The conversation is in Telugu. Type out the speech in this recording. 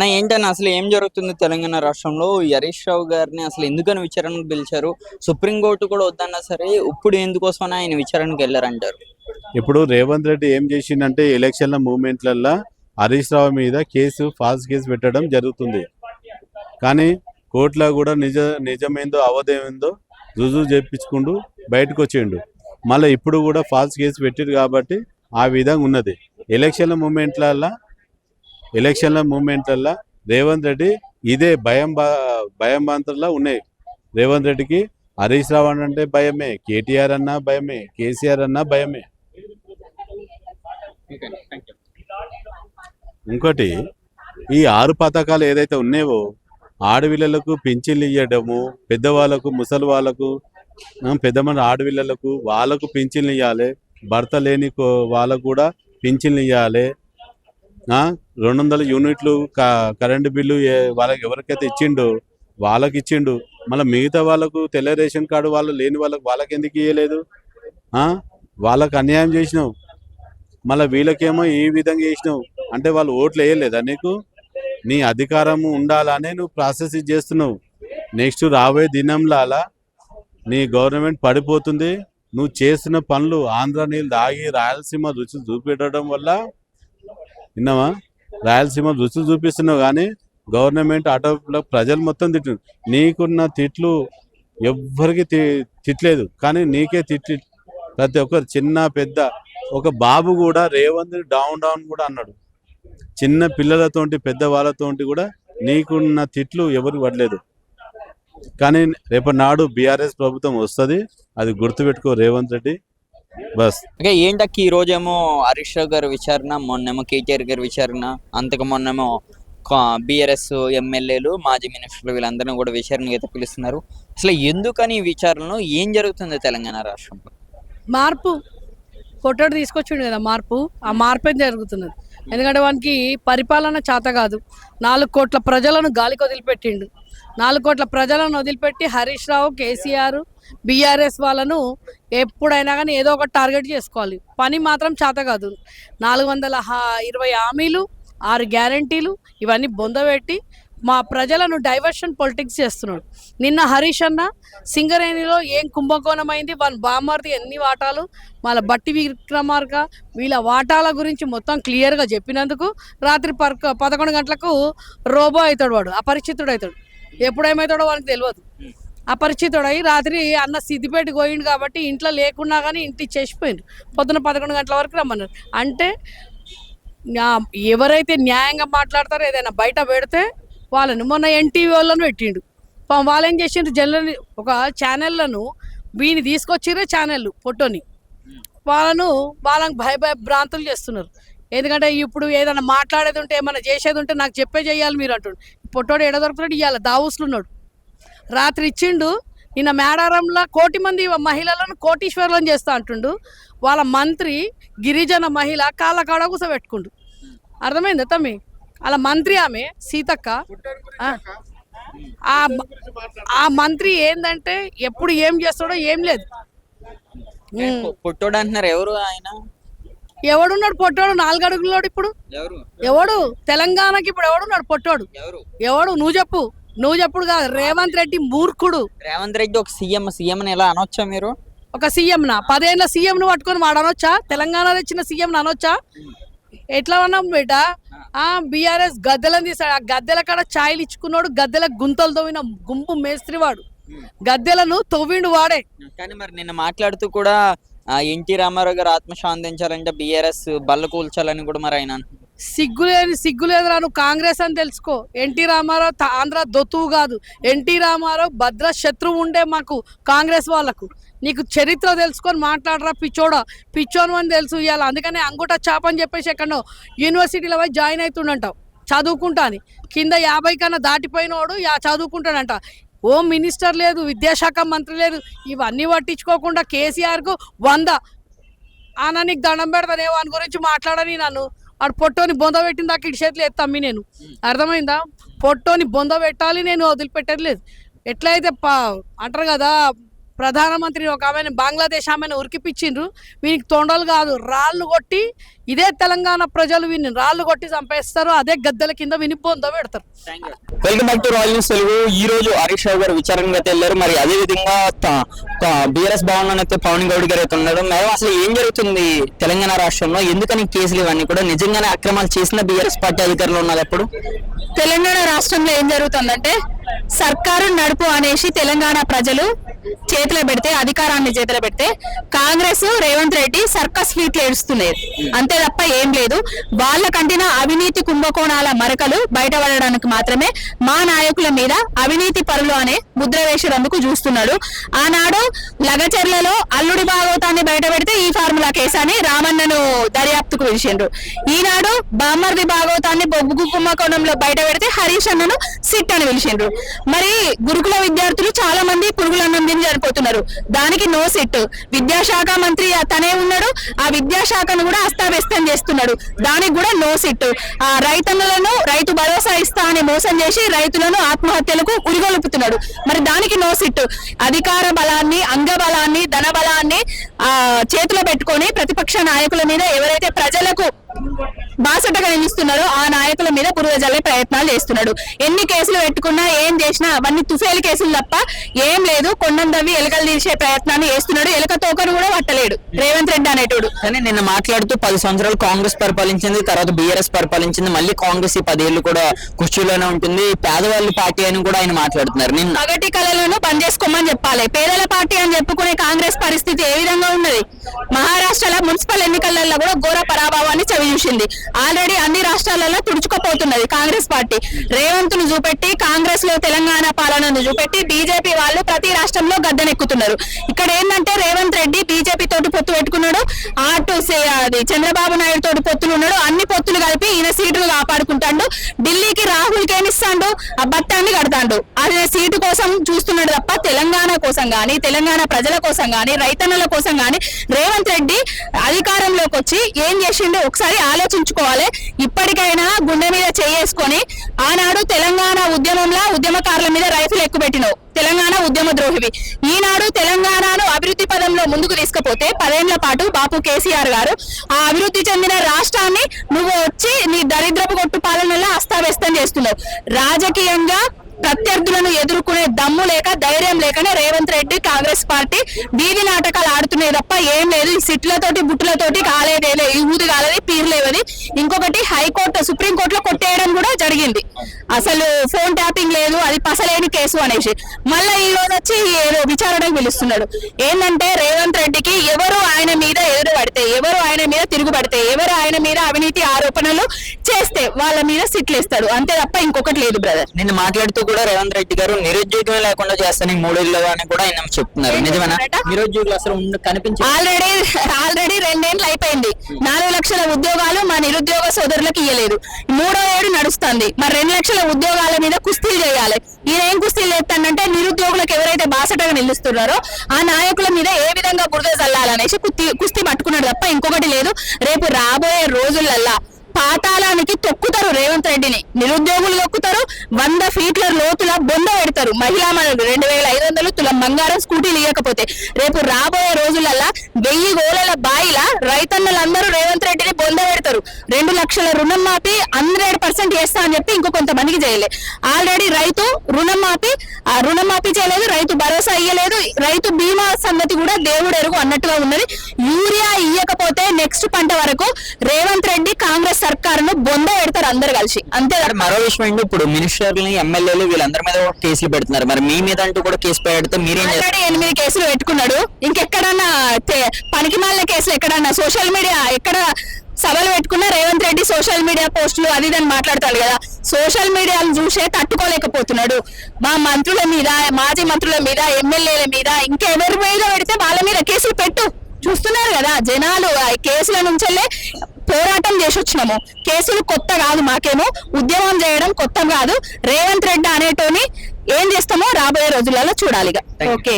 నా ఏంటని అసలు ఏం జరుగుతుంది తెలంగాణ రాష్ట్రంలో? హరీష్ రావు గారిని అసలు ఎందుకని విచారణకు పిలిచారు? సుప్రీంకోర్టు కూడా వద్దన్నా సరే ఇప్పుడు ఎందుకోసం ఆయన విచారణకు వెళ్ళారంటారు? ఇప్పుడు రేవంత్ రెడ్డి ఏం చేసిందంటే ఎలక్షన్ల మూమెంట్లల్లో హరీష్ రావు మీద కేసు ఫాస్ట్ కేసు పెట్టడం జరుగుతుంది. కానీ కోర్టులో కూడా నిజ నిజమేందో అవధేమేందో రుజువు చేయించుకుంటూ బయటకు వచ్చిండు మళ్ళీ ఇప్పుడు కూడా ఫాల్స్ కేసు పెట్టిరు కాబట్టి ఆ విధంగా ఉన్నది. ఎలక్షన్ల మూమెంట్లల్లో ఎలక్షన్ల మూమెంట్లల్లో రేవంత్ రెడ్డి ఇదే భయం బా- భయం బాంతర్లా ఉన్నాయి. రేవంత్ రెడ్డికి హరీష్ రావు అంటే భయమే కేటీఆర్ అన్నా భయమే కేసీఆర్ అన్నా భయమే. ఇంకోటి ఈ ఆరు పథకాలు ఏదైతే ఉన్నాయో ఆడపిల్లలకు పింఛన్లు ఇవ్వడము పెద్దవాళ్ళకు ముసలి వాళ్ళకు పెద్దమంది ఆడపిల్లలకు వాళ్ళకు పింఛన్లు ఇవ్వాలి భర్త లేని కో- వాళ్ళకు కూడా పింఛన్లు ఇవ్వాలి రెండు వందల యూనిట్లు క- కరెంటు బిల్లు వాళ్ళకి ఎవరికైతే ఇచ్చిండో వాళ్ళకి ఇచ్చిండు మళ్ళీ మిగతా వాళ్ళకు తెల్ల రేషన్ కార్డు వాళ్ళు లేని వాళ్ళకి వాళ్ళకి ఎందుకు ఇవ్వలేదు వాళ్ళకు అన్యాయం చేసినావు. మళ్ళీ వీళ్ళకేమో ఈ విధంగా చేసినావు. అంటే వాళ్ళు ఓట్లు వేయలేదా నీకు? నీ అధికారము ఉండాలనే నువ్వు ప్రాసెస్ చేస్తున్నావు. నెక్స్ట్ రాబోయే దినంలో అలా నీ గవర్నమెంట్ పడిపోతుంది. నువ్వు చేస్తున్న పనులు ఆంధ్ర నీళ్ళు దాగి రాయలసీమ రుచి చూపెట్టడం వల్ల విన్నావా? రాయలసీమ రుచి చూపిస్తున్నావు కానీ గవర్నమెంట్ ఆటో ప్రజలు మొత్తం తిట్టు నీకున్న తిట్లు ఎవ్వరికి తి- తిట్టలేదు కానీ నీకే తిట్టి ప్రతి ఒక్కరు చిన్న పెద్ద ఒక బాబు కూడా రేవంత్ డౌన్ డౌన్ కూడా అన్నాడు. చిన్న పిల్లలతోటి పెద్ద వాళ్ళతోటి కూడా నీకున్న తిట్లు ఎవరు పడలేదు. కానీ రేపటి నాడు బీఆర్ఎస్ ప్రభుత్వం వస్తుంది. అది గుర్తుపెట్టుకో రేవంత్ రెడ్డి. బస్. ఓకే ఏంటక్కి ఈ రోజేమో హరీష్ రావు గారి విచారణ మొన్నేమో కేటీఆర్ గారి విచారణ అంతకు మొన్నేమో బీఆర్ఎస్ ఎమ్మెల్యేలు మాజీ మినిస్టర్లు వీళ్ళందరినీ కూడా విచారణకు అయితే పిలుస్తున్నారు. అసలు ఎందుకని ఈ విచారణలో? ఏం జరుగుతుంది తెలంగాణ రాష్ట్రంలో? మార్పు. కొట్టడు తీసుకొచ్చిండు కదా మార్పు. ఆ మార్పే జరుగుతున్నది. ఎందుకంటే వానికి పరిపాలన చేత కాదు. నాలుగు కోట్ల ప్రజలను గాలికి వదిలిపెట్టిండు. నాలుగు కోట్ల ప్రజలను వదిలిపెట్టి హరీష్ రావు కేసీఆర్ బీఆర్ఎస్ వాళ్ళను ఎప్పుడైనా కానీ ఏదో ఒక టార్గెట్ చేసుకోవాలి. పని మాత్రం చేత కాదు. నాలుగు వందల హా- ఇరవై హామీలు ఆరు గ్యారంటీలు ఇవన్నీ బొందబెట్టి మా ప్రజలను డైవర్షన్ పొలిటిక్స్ చేస్తున్నాడు. నిన్న హరీష్ అన్న సింగరేణిలో ఏం కుంభకోణం అయింది వాళ్ళ బామ్మర్ది ఎన్ని వాటాలు వాళ్ళ బట్టి విక్రమార్క వీళ్ళ వాటాల గురించి మొత్తం క్లియర్గా చెప్పినందుకు రాత్రి పర్క పదకొండు గంటలకు రోబో అవుతాడు వాడు అపరిచితుడు అవుతాడు ఎప్పుడు ఏమవుతాడో తెలియదు అపరిచితుడై రాత్రి అన్న సిద్దిపేట పోయిండు కాబట్టి ఇంట్లో లేకున్నా కానీ ఇంటి చేసిపోయిండు. పొద్దున పదకొండు గంటల వరకు రమ్మన్నారు. అంటే ఎవరైతే న్యాయంగా మాట్లాడతారో ఏదైనా బయట పెడితే వాళ్ళని మొన్న ఎన్టీవీ వాళ్ళను పెట్టిండు. వాళ్ళు ఏం చేసిండ్రు? జనరల్ ఒక ఛానళ్ళను వీని తీసుకొచ్చిరే ఛానళ్ళు ఫోటోని. వాళ్ళను వాళ్ళని భయ భయ భ్రాంతులు చేస్తున్నారు. ఎందుకంటే ఇప్పుడు ఏదైనా మాట్లాడేది ఉంటే ఏమైనా చేసేది ఉంటే నాకు చెప్పే చేయాలి మీరు అంటుండు. పొట్టోడు ఎడ దొరుకుతాడు? ఇవాళ దావుస్లున్నాడు రాత్రి ఇచ్చిండు. నిన్న మేడారంలో కోటి మంది మహిళలను కోటీశ్వరులను చేస్తా అంటుండు. వాళ్ళ మంత్రి గిరిజన మహిళ కాళ్ళ కాడ కూసబెట్టుకుండు. అర్థమైందా తమ్మి? అలా మంత్రి ఆమె సీతక్క. ఆ. మంత్రి ఏందంటే ఎప్పుడు ఏం చేస్తాడో ఏం లేదు. పుట్టోడు అంటున్నారు ఎవరు ఆయన? ఎవడున్నాడు పొట్టోడు? నాలుగు అడుగులోడు ఇప్పుడు. ఎవడు? తెలంగాణకి ఇప్పుడు ఎవడున్నాడు పొట్టోడు? ఎవడు? నువ్వు చెప్పు. నువ్వు చెప్పుడు కాదు రేవంత్ రెడ్డి మూర్ఖుడు. రేవంత్ రెడ్డి ఒక సీఎం సీఎం ఎలా అనొచ్చా మీరు? ఒక సీఎం నా. పదేళ్ళ సీఎం ను పట్టుకొని వాడు అనొచ్చా? తెలంగాణ తెచ్చిన సీఎం అనొచ్చా? ఎట్లా ఉన్నాం బేట? ఆ బీఆర్ఎస్ గద్దెలను తీసాడు ఆ గద్దెల కాడ ఛాయలు ఇచ్చుకున్నాడు గద్దెల గుంతలు తవ్విన గుంపు మేస్త్రి వాడు గద్దెలను తవ్విండు వాడే. కానీ మరి నిన్న మాట్లాడుతూ కూడా ఎన్టీ రామారావు గారు ఆత్మశాంతించాలంటే బీఆర్ఎస్ బల్ల కూల్చాలని కూడా మరి ఆయన. సిగ్గులేని సిగ్గులేదురా నువ్వు కాంగ్రెస్ అని తెలుసుకో. ఎన్టీ రామారావు ఆంధ్ర దొత్తువు కాదు. ఎన్టీ రామారావు భద్ర శత్రువు ఉండే మాకు కాంగ్రెస్ వాళ్ళకు. నీకు చరిత్ర తెలుసుకొని మాట్లాడరా పిచ్చోడా. పిచ్చోను అని తెలుసు ఇవాళ అందుకనే అంగుట చాప్ అని చెప్పేసి ఎక్కడో యూనివర్సిటీలో పోయి జాయిన్ అవుతుండంటావు చదువుకుంటాని కింద యాభై కన్నా దాటిపోయినోడు యా చదువుకుంటాడంట. ఓ మినిస్టర్ లేదు విద్యాశాఖ మంత్రి లేదు. ఇవన్నీ పట్టించుకోకుండా కేసీఆర్కు వంద. ఆనా నీకు దండం పెడతానే వాని గురించి మాట్లాడని నన్ను. ఆడు పొట్టోని బొంద పెట్టిన దాకా ఇటు చేతులు ఎత్తమ్మి నేను. అర్థమైందా? పొట్టోని బొంద పెట్టాలి నేను వదిలిపెట్టలేదు ఎట్లయితే పా అంటారు కదా ప్రధానమంత్రి ఒక ఆమెను బంగ్లాదేశ్ ఆమెను ఉరికిపించిండ్రు. వీనికి తొండలు కాదు రాళ్ళు కొట్టి ఇదే తెలంగాణ ప్రజలు వీని రాళ్ళు కొట్టి చంపేస్తారు. అదే గద్దెల కింద విని బొంద పెడతారు. Welcome back to royal news Telugu. ఈ రోజు హరీష్ రావు గారు విచారణకు అయితే వెళ్ళారు మరి అదే విధంగా బిఆర్ఎస్ భవన్ అయితే పవన్ గౌడ్ గారు అయితే ఉన్నారు మేడం అసలు ఏం జరుగుతుంది తెలంగాణ రాష్ట్రంలో? ఎందుకని కేసులు ఇవన్నీ కూడా నిజంగానే అక్రమాలు చేసిన బిఆర్ఎస్ పార్టీ అధికారులు ఉన్నారు ఎప్పుడు? తెలంగాణ రాష్ట్రంలో ఏం జరుగుతుందంటే సర్కారు నడుపు అనేసి తెలంగాణ ప్రజలు చేతిలో పెడితే అధికారాన్ని చేతిలో పెడితే కాంగ్రెస్ రేవంత్ రెడ్డి సర్కస్ ఫీట్లు ఏడుస్తున్నారు అంతే తప్ప ఏం లేదు. వాళ్ళ కంటిన అవినీతి కుంభకోణాల మరకలు బయటపడడానికి మాత్రమే మా నాయకుల మీద అవినీతి పరులు అనే ముద్ర వేసేందుకు చూస్తున్నాడు. ఆనాడు లగచర్లలో అల్లుడి భాగవతాన్ని బయట పెడితే ఈ ఫార్ములా కేసు అని రామన్నను దర్యాప్తుకు పిలిచిండ్రు. ఈనాడు బామ్మర్ది భాగవతాన్ని బొగ్గు కుంభకోణంలో బయట పెడితే హరీష్ అన్నను సిట్ అని పిలిచిండ్రు. మరి గురుకుల విద్యార్థులు చాలా మంది పురుగులన్నం తిని చనిపోతున్నారు దానికి నో సిట్ విద్యాశాఖ మంత్రి తనే ఉన్నాడు. ఆ విద్యాశాఖను కూడా అస్తావ్యస్తం చేస్తున్నాడు. దానికి కూడా నో సిట్ ఆ రైతన్నులను రైతు భరోసా ఇస్తా అని మోసం చేసి రైతులను ఆత్మహత్యలకు ఉరిగొలుపుతున్నాడు మరి దానికి నో సిట్ అధికార బలాన్ని అంగ బలాన్ని ధన బలాన్ని ఆ చేతిలో పెట్టుకొని ప్రతిపక్ష నాయకుల మీద ఎవరైతే ప్రజలకు బాసటగా నిలుస్తున్నారో. ఆ నాయకుల మీద బురద జల్లే ప్రయత్నాలు చేస్తున్నాడు. ఎన్ని కేసులు పెట్టుకున్నా ఏం చేసినా అవన్నీ తుఫేలు కేసులు తప్ప ఏం లేదు. కొండం ఎలుకలు తీసే ప్రయత్నాన్ని చేస్తున్నాడు. ఎలుక తోకను కూడా పట్టలేడు. రేవంత్ రెడ్డి అనేటోడు. కానీ నిన్న మాట్లాడుతూ పది సంవత్సరాలు కాంగ్రెస్ పరిపాలించింది తర్వాత బీఆర్ఎస్ పరిపాలించింది మళ్ళీ కాంగ్రెస్ ఈ పదేళ్ళు కూడా కుర్చీలోనే ఉంటుంది. పేదవాళ్ళ పార్టీ అని కూడా ఆయన మాట్లాడుతున్నారు. నిన్న పగటి కళలను బంద్ చేసుకోమని చెప్పాలి. పేదల పార్టీ అని చెప్పుకునే కాంగ్రెస్ పరిస్థితి ఏ విధంగా ఉన్నది? మహారాష్ట్రలో మున్సిపల్ ఎన్నికలలో కూడా ఘోర పరాభవాన్ని చవి చూసింది ఆల్రెడీ అన్ని రాష్ట్రాలలో తుడుచుకుపోతున్నది కాంగ్రెస్ పార్టీ. రేవంత్ను చూపెట్టి కాంగ్రెస్లో తెలంగాణ పాలనను చూపెట్టి బీజేపీ వాళ్ళు ప్రతి రాష్ట్రంలో గద్దెనెక్కుతున్నారు. ఇక్కడ ఏంటంటే రేవంత్ రెడ్డి బీజేపీ తోటి పొత్తు పెట్టుకున్నాడు అటు సే- అది చంద్రబాబు నాయుడు తోటి పొత్తులు ఉన్నాడు అన్ని పొత్తులు కలిపి ఈయన సీట్లు కాపాడుకుంటాడు. ఢిల్లీకి రాహుల్ కేమిస్తాడు ఆ బట్టాన్ని కడతాడు. ఆయన సీటు కోసం చూస్తున్నాడు తప్ప తెలంగాణ కోసం గాని తెలంగాణ ప్రజల కోసం గాని రైతన్నల కోసం గాని రేవంత్ రెడ్డి అధికారంలోకి వచ్చి ఏం చేసిండు? ఒకసారి ఆలోచించుకోవాలి. ఇప్పటికైనా గుండె మీద చేసుకొని ఆనాడు తెలంగాణ ఉద్యమంలో ఉద్యమకారుల మీద రైతులు ఎక్కుపెట్టినవు. తెలంగాణ ఉద్యమ ద్రోహివి. ఈనాడు తెలంగాణను అభివృద్ధి పదంలో ముందుకు తీసుకుపోతే పదేళ్ళ పాటు బాపు కేసీఆర్ గారు ఆ అభివృద్ధి చెందిన రాష్ట్రాన్ని నువ్వు వచ్చి నీ దరిద్రపు కొట్టు పాలనలో అస్తావ్యస్తం చేస్తున్నావు. రాజకీయంగా ప్రత్యర్థులను ఎదుర్కొనే దమ్ము లేక ధైర్యం లేకనే రేవంత్ రెడ్డి కాంగ్రెస్ పార్టీ వీధి నాటకాలు ఆడుతున్నాయి తప్ప ఏం లేదు. ఈ సిట్లతోటి బుట్టులతోటి కాలేదేలే ఊది కాలేదు పీర్లేవది ఇంకొకటి హైకోర్టు సుప్రీంకోర్టులో కొట్టేయడం కూడా జరిగింది. అసలు ఫోన్ ట్యాపింగ్ లేదు అది పసలేని కేసు అనేసి. మళ్ళీ ఈ రోజు వచ్చి ఏదో విచారణకు పిలుస్తున్నాడు. ఏంటంటే రేవంత్ రెడ్డికి ఎవరు ఆయన మీద ఎదురు పడితే ఎవరు ఆయన మీద తిరుగుబడితే ఎవరు ఆయన మీద అవినీతి ఆరోపణలు చేస్తే వాళ్ళ మీద సిట్లేస్తాడు. అంతే తప్ప ఇంకొకటి లేదు బ్రదర్ నిన్న మాట్లాడుతూ కూడా రేవంత్ రెడ్డి గారు నిరుద్యోగమే లేకుండా చేస్తాను మూడేళ్ళు అని కూడా ఆయన చెప్తున్నారు. నిజమేనా? నిరుద్యోగులు అసలు ఉండ- కనిపించ ఆల్రెడీ ఆల్రెడీ రెండేళ్ళు అయిపోయింది. నాలుగు లక్షల ఉద్యోగాలు మా నిరుద్యోగ సోదరులకు ఇయ్యలేదు. మూడో ఏడు నడుస్తుంది. మరి రెండు లక్షల ఉద్యోగాల మీద కుస్తీలు చేయాలి. ఈయన ఏం కుస్తీలు చేస్తానంటే నిరుద్యోగులకు ఎవరైతే బాసటగా నిలుస్తున్నారో ఆ నాయకుల మీద ఏ విధంగా బురద చల్లాలనేసి కుస్తీ కుస్తీ పట్టుకున్నాడు తప్ప ఇంకొకటి లేదు. రేపు రాబోయే రోజులల్లా పాతాళానికి తొక్కుతారు రేవంత్ రెడ్డిని. నిరుద్యోగులు తొక్కుతారు వంద ఫీట్ల లోతుల బొంద పెడతారు మహిళా మనులు. రెండు వేల ఐదు వందలు తులం బంగారం స్కూటీలు ఇవ్వకపోతే రేపు రాబోయే రోజులల్లా వెయ్యి గోళల బాయిల రైతన్నలందరూ రేవంత్ రెడ్డిని బొంద పెడతారు. రెండు లక్షల రుణం మాపి హండ్రెడ్ పర్సెంట్ చేస్తా అని చెప్పి ఇంకో కొంతమందికి చేయలే. ఆల్రెడీ రైతు రుణం మాపి ఆ రుణం మాపి చేయలేదు రైతు భరోసా ఇయ్యలేదు రైతు బీమా సంగతి కూడా దేవుడు ఎరుగు అన్నట్టుగా ఉన్నది. యూరియా ఇయ్యకపోతే నెక్స్ట్ పంట వరకు రేవంత్ రెడ్డి కాంగ్రెస్ సర్కారును బొంద పెడతారు అందరు కలిసి. అంతే మరి విషయం ఏంటి? ఇప్పుడు మినిస్టర్లని ఎమ్మెల్యేలు వీళ్ళందరి మీద కేసులు పెడుతున్నారు. మరి మీ మీద అంటూ కూడా కేసు పెడితే మీరేం ఎనిమిది కేసులు పెట్టుకున్నాడు. ఇంకెక్కడన్నా పనికి మాలిన కేసులు ఎక్కడన్నా సోషల్ మీడియా ఎక్కడ సభలు పెట్టుకున్న రేవంత్ రెడ్డి సోషల్ మీడియా పోస్టులు అది ఇది అని మాట్లాడతాడు కదా. సోషల్ మీడియాను చూసే తట్టుకోలేకపోతున్నాడు. మా మంత్రుల మీద మాజీ మంత్రుల మీద ఎమ్మెల్యేల మీద ఇంకెవరి మీద పెడితే వాళ్ళ మీద కేసులు పెట్టు. చూస్తున్నారు కదా జనాలు ఆ కేసుల నుంచెల్లే పోరాటం చేసి వచ్చినాము కేసులు కొత్త కాదు మాకేమో ఉద్యమం చేయడం కొత్త కాదు. రేవంత్ రెడ్డి అనేటోని ఏం చేస్తామో రాబోయే రోజులలో చూడాలిగా. ఓకే.